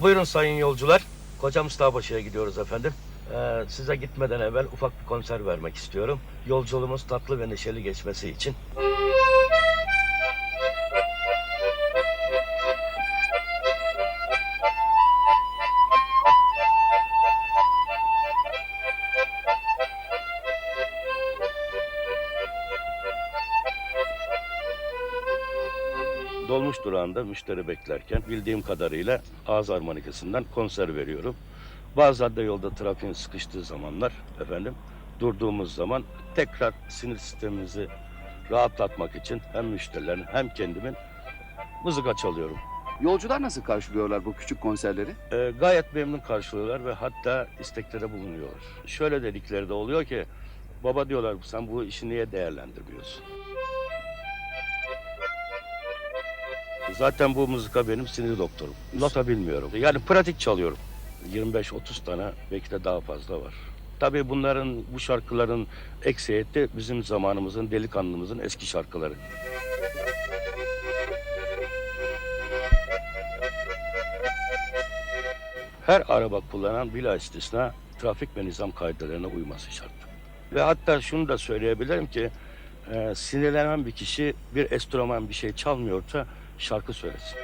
Buyurun sayın yolcular. Koca Mustafa'ya gidiyoruz efendim. Ee, size gitmeden evvel ufak bir konser vermek istiyorum. Yolculuğumuz tatlı ve neşeli geçmesi için. Dolmuş durağında müşteri beklerken bildiğim kadarıyla ağız harmonikasından konser veriyorum. Bazen de yolda trafiğin sıkıştığı zamanlar efendim durduğumuz zaman tekrar sinir sistemimizi rahatlatmak için hem müşterilerin hem kendimin mızıka çalıyorum. Yolcular nasıl karşılıyorlar bu küçük konserleri? Ee, gayet memnun karşılıyorlar ve hatta isteklere bulunuyorlar. Şöyle dedikleri de oluyor ki baba diyorlar sen bu işi niye değerlendirmiyorsun? Zaten bu mızıka benim sinir doktorum. Nota bilmiyorum. Yani pratik çalıyorum. 25-30 tane belki de daha fazla var. Tabii bunların, bu şarkıların eksiyeti bizim zamanımızın, delikanlımızın eski şarkıları. Her araba kullanan bila istisna trafik ve nizam kaidelerine uyması şart. Ve hatta şunu da söyleyebilirim ki e, sinirlenen bir kişi bir enstrüman bir şey çalmıyorsa şarkı söylesin.